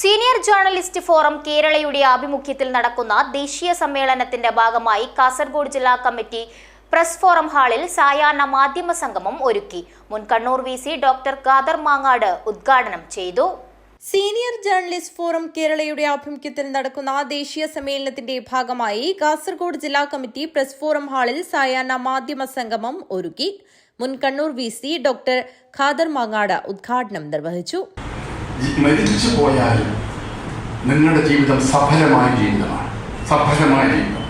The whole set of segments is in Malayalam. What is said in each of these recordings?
സീനിയർ ജേർണലിസ്റ്റ് ഫോറം കേരളയുടെ ആഭിമുഖ്യത്തിൽ നടക്കുന്ന ദേശീയ സമ്മേളനത്തിന്റെ ഭാഗമായി കാസർഗോഡ് ജില്ലാ കമ്മിറ്റി പ്രസ് ഫോറം ഹാളിൽ സായാഹ്ന മാധ്യമ സംഗമം ഒരുക്കി. മുൻ Kannur V C doctor Khader Mangad ഉദ്ഘാടനം ചെയ്തു. സീനിയർ ജേർണലിസ്റ്റ് ഫോറം കേരളയുടെ ആഭിമുഖ്യത്തിൽ നടക്കുന്ന ദേശീയ സമ്മേളനത്തിന്റെ ഭാഗമായി കാസർഗോഡ് ജില്ലാ കമ്മിറ്റി പ്രസ് ഫോറം ഹാളിൽ സായാഹ്ന മാധ്യമ സംഗമം ഒരുക്കി. മുൻ Kannur V C doctor Khader Mangad ഉദ്ഘാടനം നിർവഹിച്ചു. മരിച്ചു പോയാലും നിങ്ങളുടെ ജീവിതം സഫലമായ ജീവിതമാണ്. സഫലമായ ജീവിതം.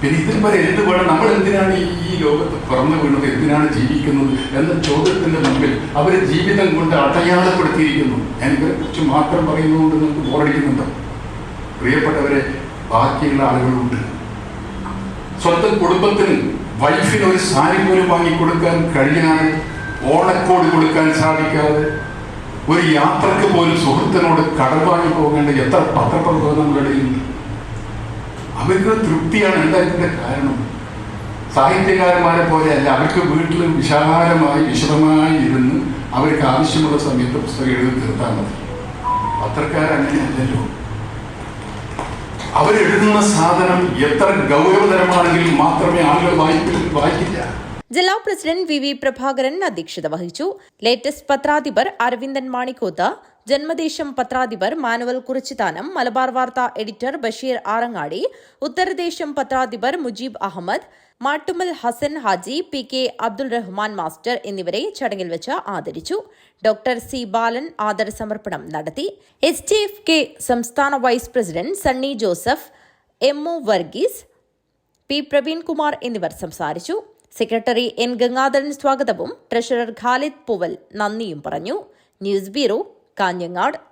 പിന്നെ ഇതിൽ വരെ എന്ത് വേണം? നമ്മൾ എന്തിനാണ് ഈ ലോകത്ത് പിറന്നു വീണത്? എന്തിനാണ് ജീവിക്കുന്നത്? എന്ന ചോദ്യത്തിന്റെ മുമ്പിൽ അവർ ജീവിതം കൊണ്ട് അടയാളപ്പെടുത്തിയിരിക്കുന്നു. ഞാൻ ഇവരെ കുറിച്ച് മാത്രം പറയുന്നതുകൊണ്ട് നമുക്ക് ബോറടിക്കുന്നുണ്ടോ പ്രിയപ്പെട്ടവരെ ബാക്കിയുള്ള ആളുകളുണ്ട്. സ്വന്തം കുടുംബത്തിന് വൈഫിന് ഒരു സാരി പോലും വാങ്ങി കൊടുക്കാൻ കഴിയാതെ ഓണക്കോട് കൊടുക്കാൻ സാധിക്കാതെ ഒരു യാത്രയ്ക്ക് പോലും സുഹൃത്തിനോട് കടം വാങ്ങി പോകേണ്ട എത്ര പത്രപ്രവർത്തനങ്ങളുടെ അവർക്ക് തൃപ്തിയാണ് എന്താ ഇതിന്റെ കാരണം? സാഹിത്യകാരന്മാരെ പോലെയല്ല അവർക്ക് വീട്ടിൽ വിശാലമായി വിശദമായി ഇരുന്ന് അവർക്ക് ആവശ്യമുള്ള സമയത്ത് പുസ്തകം എഴുതി തീർത്താൽ മതി. പത്രക്കാരങ്ങനെയല്ലല്ലോ. അവരെഴുതുന്ന സാധനം എത്ര ഗൗരവതരമാണെങ്കിലും മാത്രമേ ആളുകൾ വായിക്കില്ല. ജില്ലാ പ്രസിഡന്റ് വി വി പ്രഭാകരൻ അധ്യക്ഷത വഹിച്ചു. ലേറ്റസ്റ്റ് പത്രാധിപർ അരവിന്ദൻ മാണിക്കോത്ത് ജന്മദേശം പത്രാധിപർ manual Kurichithanam Malabar Vartha editor Basheer Arangadi Utharadesam പത്രാധിപർ Mujeeb Ahmed Mattummal Hassan Haji P K Abdul Rahman master എന്നിവരെ ചടങ്ങിൽ വെച്ച് ആദരിച്ചു. ഡോക്ടർ സി ബാലൻ ആദര സമർപ്പണം നടത്തി. എസ് ടി എഫ് കെ സംസ്ഥാന vice president Sunny Joseph M O Varghese P Praveenkumar എന്നിവർ സംസാരിച്ചു. സെക്രട്ടറി എൻ ഗംഗാധരൻ സ്വാഗതവും ട്രഷറർ ഖാലിദ് പൂവൽ നന്ദിയും പറഞ്ഞു. News bureau Kanhangad.